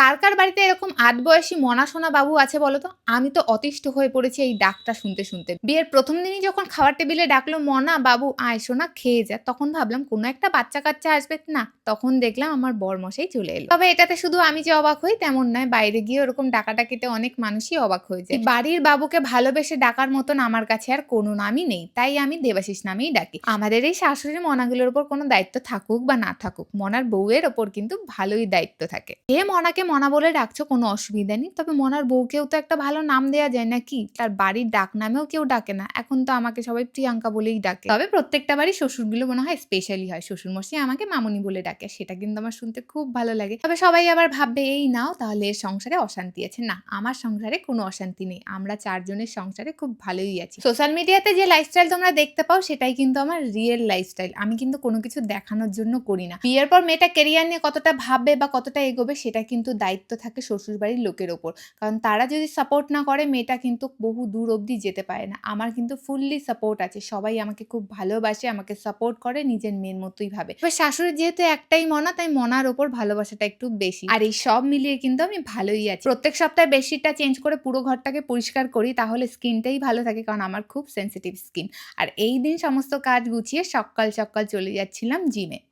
কার কার বাড়িতে এরকম আট বয়সী মনা সোনা বাবু আছে বলো তো আমি তো অতিষ্ঠ হয়ে পড়েছি এই ডাকটা শুনতে শুনতে। বিয়ের প্রথম দিনই যখন খাবার টেবিলে ডাকলো, মনা বাবু, আয় সোনা, খেয়ে যা। তখন ভাবলাম, কোনো একটা বাচ্চা কাচ্চা আসবে না? তখন দেখলাম আমার বরমশাই চলে এলো। তবে এটাতে শুধু আমি যে অবাক হই, তেমন নয়, বাইরে গিয়ে ওরকম ডাকাডাকিতে অনেক মানুষই অবাক হয়ে যায় বাড়ির বাবুকে ভালোবেসে ডাকার মতন আমার কাছে আর কোনো নামই নেই। তাই আমি দেবাশিস নামেই ডাকি। আমাদের এই শাশুড়ির মনাগুলোর ওপর কোনো দায়িত্ব থাকুক বা না থাকুক, মনার বউয়ের ওপর কিন্তু ভালোই দায়িত্ব থাকে। এ মনাকে মনা বলে ডাকছো কোনো অসুবিধা নেই। তবে মনার বউকেও তো একটা ভালো নাম দেওয়া যায় নাকি? তার বাড়ির ডাক নামেও কেউ ডাকে না। এখন তো আমাকে সবাই প্রিয়াঙ্কা বলেই ডাকে। তবে প্রত্যেকটা বাড়ি শ্বশুরগুলো মনে হয় স্পেশালি হয়। শ্বশুরমশাই আমাকে মামুনি বলে ডাকে। সেটা কিন্তু আমার শুনতে খুব ভালো লাগে। তবে সবাই আবার ভাববে, এই নাও, তাহলে এর সংসারে অশান্তি আছে। না, আমার সংসারে কোনো অশান্তি নেই। আমরা চারজনের সংসারে খুব ভালোই আছি। সোশ্যাল মিডিয়াতে যে লাইফস্টাইল তোমরা দেখতে পাও, সেটাই কিন্তু আমার রিয়েল লাইফস্টাইল আমি কিন্তু কোনো কিছু দেখানোর জন্য করি না। বিয়ের পর মেয়েটা কেরিয়ার নিয়ে কতটা ভাববে বা কতটা এগোবে, সেটা কিন্তু দায়িত্ব থাকে শ্বশুরবাড়ির লোকের ওপর। কারণ তারা যদি সাপোর্ট না করে, মেয়েটা কিন্তু বহু দূর অবধি যেতে পারে না। আমার কিন্তু ফুললি সাপোর্ট আছে। সবাই আমাকে খুব ভালোবাসে, আমাকে সাপোর্ট করে, নিজের মেয়ের মতোই ভাবে। এবার শাশুড়ি যেহেতু একটাই মনা, তাই মনার ওপর ভালোবাসাটা একটু বেশি। আর এই সব মিলিয়ে কিন্তু আমি ভালোই আছি। প্রত্যেক সপ্তাহে বেডশিটটা চেঞ্জ করে পুরো ঘরটাকে পরিষ্কার করি, তাহলে স্কিনটাই ভালো থাকে, কারণ আমার খুব সেন্সিটিভ স্কিন আর এই দিন সমস্ত কাজ গুছিয়ে সকাল সকাল চলে যাচ্ছিলাম জিমে